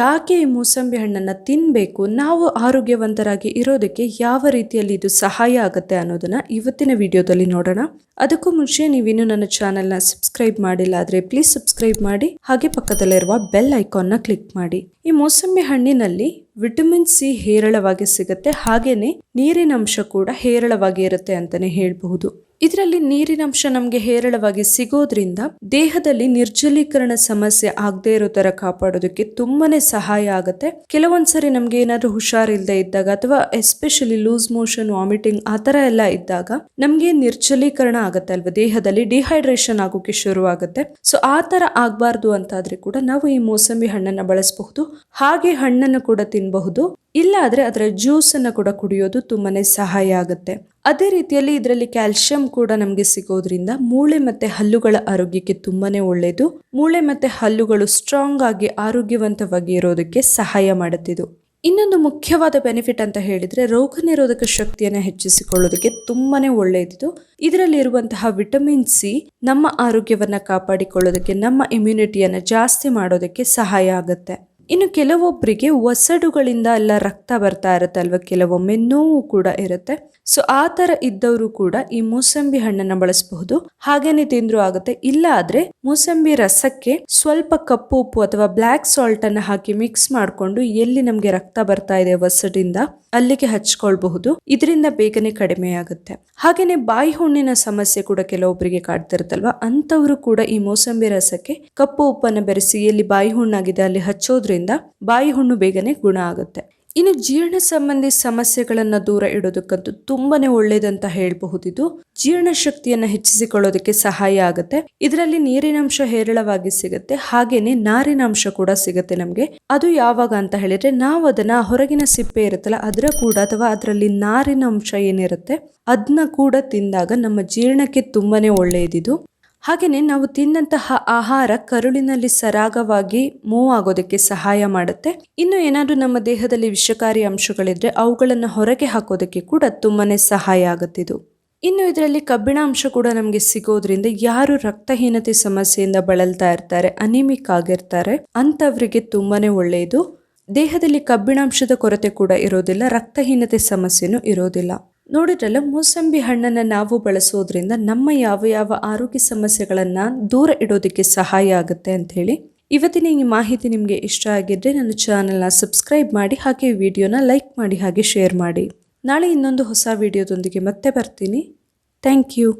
ಯಾಕೆ ಈ ಮೂಸಂಬಿ ಹಣ್ಣನ್ನು ತಿನ್ನಬೇಕು ನಾವು ಆರೋಗ್ಯವಂತರಾಗಿ ಇರೋದಕ್ಕೆ ಯಾವ ರೀತಿಯಲ್ಲಿ ಇದು ಸಹಾಯ ಆಗುತ್ತೆ ಅನ್ನೋದನ್ನು ಇವತ್ತಿನ ವಿಡಿಯೋದಲ್ಲಿ ನೋಡೋಣ. ಅದಕ್ಕೂ ಮುಂಚೆ ನೀವಿನ್ನೂ ನನ್ನ ಚಾನೆಲ್ನ ಸಬ್ಸ್ಕ್ರೈಬ್ ಮಾಡಿಲ್ಲ ಆದರೆ ಪ್ಲೀಸ್ ಸಬ್ಸ್ಕ್ರೈಬ್ ಮಾಡಿ, ಹಾಗೆ ಪಕ್ಕದಲ್ಲಿರುವ ಬೆಲ್ ಐಕಾನ್ನ ಕ್ಲಿಕ್ ಮಾಡಿ. ಈ ಮೂಸಂಬಿ ಹಣ್ಣಿನಲ್ಲಿ ವಿಟಮಿನ್ ಸಿ ಹೇರಳವಾಗಿ ಸಿಗುತ್ತೆ. ಹಾಗೇನೆ ನೀರಿನ ಅಂಶ ಕೂಡ ಹೇರಳವಾಗಿ ಇರುತ್ತೆ ಅಂತಾನೆ ಹೇಳಬಹುದು. ಇದರಲ್ಲಿ ನೀರಿನಂಶ ನಮಗೆ ಹೇರಳವಾಗಿ ಸಿಗೋದ್ರಿಂದ ದೇಹದಲ್ಲಿ ನಿರ್ಜಲೀಕರಣ ಸಮಸ್ಯೆ ಆಗದೆ ಇರೋ ತರ ಕಾಪಾಡೋದಕ್ಕೆ ತುಂಬಾನೇ ಸಹಾಯ ಆಗುತ್ತೆ. ಕೆಲವೊಂದ್ಸರಿ ನಮ್ಗೆ ಏನಾದ್ರು ಹುಷಾರಿಲ್ಲದೆ ಇದ್ದಾಗ ಅಥವಾ ಎಸ್ಪೆಷಲಿ ಲೂಸ್ ಮೋಷನ್, ವಾಮಿಟಿಂಗ್ ಆ ತರ ಎಲ್ಲ ಇದ್ದಾಗ ನಮ್ಗೆ ನಿರ್ಜಲೀಕರಣ ಆಗುತ್ತೆ ಅಲ್ವಾ? ದೇಹದಲ್ಲಿ ಡಿಹೈಡ್ರೇಷನ್ ಆಗೋಕೆ ಶುರು ಆಗುತ್ತೆ ಸೊ ಆ ತರ ಆಗ್ಬಾರ್ದು ಅಂತಾದ್ರೆ ಕೂಡ ನಾವು ಈ ಮೋಸಂಬಿ ಹಣ್ಣನ್ನ ಬಳಸಬಹುದು. ಹಾಗೆ ಹಣ್ಣನ್ನು ಕೂಡ ತಿನ್ನಬಹುದು ಇಲ್ಲ ಆದ್ರೆ ಅದರ ಜ್ಯೂಸ್ ಅನ್ನ ಕೂಡ ಕುಡಿಯೋದು ತುಂಬಾನೇ ಸಹಾಯ ಆಗುತ್ತೆ. ಅದೇ ರೀತಿಯಲ್ಲಿ ಇದರಲ್ಲಿ ಕ್ಯಾಲ್ಸಿಯಂ ಕೂಡ ನಮಗೆ ಸಿಗೋದ್ರಿಂದ ಮೂಳೆ ಮತ್ತೆ ಹಲ್ಲುಗಳ ಆರೋಗ್ಯಕ್ಕೆ ತುಂಬಾನೇ ಒಳ್ಳೆಯದು ಮೂಳೆ ಮತ್ತೆ ಹಲ್ಲುಗಳು ಸ್ಟ್ರಾಂಗ್ ಆಗಿ ಆರೋಗ್ಯವಂತವಾಗಿ ಇರೋದಕ್ಕೆ ಸಹಾಯ ಮಾಡುತ್ತಿದ್ದು ಇನ್ನೊಂದು ಮುಖ್ಯವಾದ ಬೆನಿಫಿಟ್ ಅಂತ ಹೇಳಿದ್ರೆ ರೋಗ ನಿರೋಧಕ ಶಕ್ತಿಯನ್ನು ಹೆಚ್ಚಿಸಿಕೊಳ್ಳೋದಕ್ಕೆ ತುಂಬಾನೇ ಇದರಲ್ಲಿ ಇರುವಂತಹ ವಿಟಮಿನ್ ಸಿ ನಮ್ಮ ಆರೋಗ್ಯವನ್ನ ಕಾಪಾಡಿಕೊಳ್ಳೋದಕ್ಕೆ, ನಮ್ಮ ಇಮ್ಯುನಿಟಿಯನ್ನ ಜಾಸ್ತಿ ಮಾಡೋದಕ್ಕೆ ಸಹಾಯ ಆಗುತ್ತೆ. ಇನ್ನು ಕೆಲವೊಬ್ಬರಿಗೆ ಒಸಡುಗಳಿಂದ ಎಲ್ಲ ರಕ್ತ ಬರ್ತಾ ಇರುತ್ತೆ ಅಲ್ವಾ ಕೆಲವೊಮ್ಮೆ ನೋವು ಕೂಡ ಇರುತ್ತೆ. ಸೊ ಆ ತರ ಇದ್ದವರು ಕೂಡ ಈ ಮೂಸಂಬಿ ಹಣ್ಣನ್ನ ಬಳಸಬಹುದು. ಹಾಗೇನೆ ತಿಂದ್ರು ಆಗುತ್ತೆ. ಇಲ್ಲ ಆದ್ರೆ ಮೂಸಂಬಿ ರಸಕ್ಕೆ ಸ್ವಲ್ಪ ಕಪ್ಪು ಉಪ್ಪು ಅಥವಾ ಬ್ಲ್ಯಾಕ್ ಸಾಲ್ಟ್ ಅನ್ನ ಹಾಕಿ ಮಿಕ್ಸ್ ಮಾಡಿಕೊಂಡು ಎಲ್ಲಿ ನಮಗೆ ರಕ್ತ ಬರ್ತಾ ಇದೆ ಒಸಡಿಂದ ಅಲ್ಲಿಗೆ ಹಚ್ಕೊಳ್ಬಹುದು. ಇದರಿಂದ ಬೇಗನೆ ಕಡಿಮೆ ಆಗುತ್ತೆ. ಹಾಗೇನೆ ಬಾಯಿ ಹುಣ್ಣಿನ ಸಮಸ್ಯೆ ಕೂಡ ಕೆಲವೊಬ್ಬರಿಗೆ ಕಾಡ್ತಿರುತ್ತಲ್ವ? ಅಂತವರು ಕೂಡ ಈ ಮೂಸಂಬಿ ರಸಕ್ಕೆ ಕಪ್ಪು ಉಪ್ಪನ್ನು ಬೆರೆಸಿ ಎಲ್ಲಿ ಬಾಯಿ ಹುಣ್ಣಾಗಿದೆ ಅಲ್ಲಿ ಹಚ್ಚೋದ್ರಿಂದ ಬಾಯಿ ಹುಣ್ಣು ಬೇಗನೆ ಗುಣ ಆಗುತ್ತೆ. ಇನ್ನು ಜೀರ್ಣ ಸಂಬಂಧಿ ಸಮಸ್ಯೆಗಳನ್ನ ದೂರ ಇಡೋದಕ್ಕಂತೂ ತುಂಬಾನೇ ಒಳ್ಳೇದಂತ ಹೇಳಬಹುದಿದು. ಜೀರ್ಣ ಶಕ್ತಿಯನ್ನ ಹೆಚ್ಚಿಸಿಕೊಳ್ಳೋದಕ್ಕೆ ಸಹಾಯ ಆಗುತ್ತೆ. ಇದರಲ್ಲಿ ನೀರಿನಂಶ ಹೇರಳವಾಗಿ ಸಿಗುತ್ತೆ. ಹಾಗೇನೆ ನಾರಿನಾಂಶ ಕೂಡ ಸಿಗುತ್ತೆ ನಮ್ಗೆ. ಅದು ಯಾವಾಗ ಅಂತ ಹೇಳಿದ್ರೆ ನಾವು ಅದನ್ನ ಹೊರಗಿನ ಸಿಪ್ಪೆ ಇರುತ್ತಲ್ಲ, ಅದರ ಕೂಡ ಅಥವಾ ಅದರಲ್ಲಿ ನಾರಿನ ಅಂಶ ಏನಿರುತ್ತೆ ಅದನ್ನ ಕೂಡ ತಿಂದಾಗ ನಮ್ಮ ಜೀರ್ಣಕ್ಕೆ ತುಂಬಾನೇ ಒಳ್ಳೆಯದಿದು ಹಾಗೆಯೇ ನಾವು ತಿಂದಂತಹ ಆಹಾರ ಕರುಳಿನಲ್ಲಿ ಸರಾಗವಾಗಿ ಮೂವ್ ಆಗೋದಕ್ಕೆ ಸಹಾಯ ಮಾಡುತ್ತೆ. ಇನ್ನು ಏನಾದರೂ ನಮ್ಮ ದೇಹದಲ್ಲಿ ವಿಷಕಾರಿ ಅಂಶಗಳಿದ್ರೆ ಅವುಗಳನ್ನು ಹೊರಗೆ ಹಾಕೋದಕ್ಕೆ ಕೂಡ ತುಂಬಾನೇ ಸಹಾಯ ಆಗುತ್ತಿದ್ದು ಇನ್ನು ಇದರಲ್ಲಿ ಕಬ್ಬಿಣ ಅಂಶ ಕೂಡ ನಮಗೆ ಸಿಗೋದ್ರಿಂದ ಯಾರು ರಕ್ತಹೀನತೆ ಸಮಸ್ಯೆಯಿಂದ ಬಳಲ್ತಾ ಇರ್ತಾರೆ, ಅನಿಮಿಕ್ ಆಗಿರ್ತಾರೆ ಅಂತವರಿಗೆ ತುಂಬಾನೇ ಒಳ್ಳೆಯದು ದೇಹದಲ್ಲಿ ಕಬ್ಬಿಣಾಂಶದ ಕೊರತೆ ಕೂಡ ಇರೋದಿಲ್ಲ, ರಕ್ತಹೀನತೆ ಸಮಸ್ಯೆನೂ ಇರೋದಿಲ್ಲ. ನೋಡಿದ್ರಲ್ಲ, ಮೂಸಂಬಿ ಹಣ್ಣನ್ನ ನಾವು ಬಳಸೋದ್ರಿಂದ ನಮ್ಮ ಯಾವ ಯಾವ ಆರೋಗ್ಯ ಸಮಸ್ಯೆಗಳನ್ನು ದೂರ ಇಡೋದಕ್ಕೆ ಸಹಾಯ ಆಗುತ್ತೆ ಅಂತ ಹೇಳಿ ಇವತ್ತಿನ ಈ ಮಾಹಿತಿ ನಿಮಗೆ ಇಷ್ಟ ಆಗಿದ್ರೆ ನನ್ನ ಚಾನಲ್ನ ಸಬ್ಸ್ಕ್ರೈಬ್ ಮಾಡಿ, ಹಾಗೆ ವಿಡಿಯೋನ ಲೈಕ್ ಮಾಡಿ, ಹಾಗೆ ಶೇರ್ ಮಾಡಿ. ನಾಳೆ ಇನ್ನೊಂದು ಹೊಸ ವಿಡಿಯೋದೊಂದಿಗೆ ಮತ್ತೆ ಬರ್ತೀನಿ. Thank you.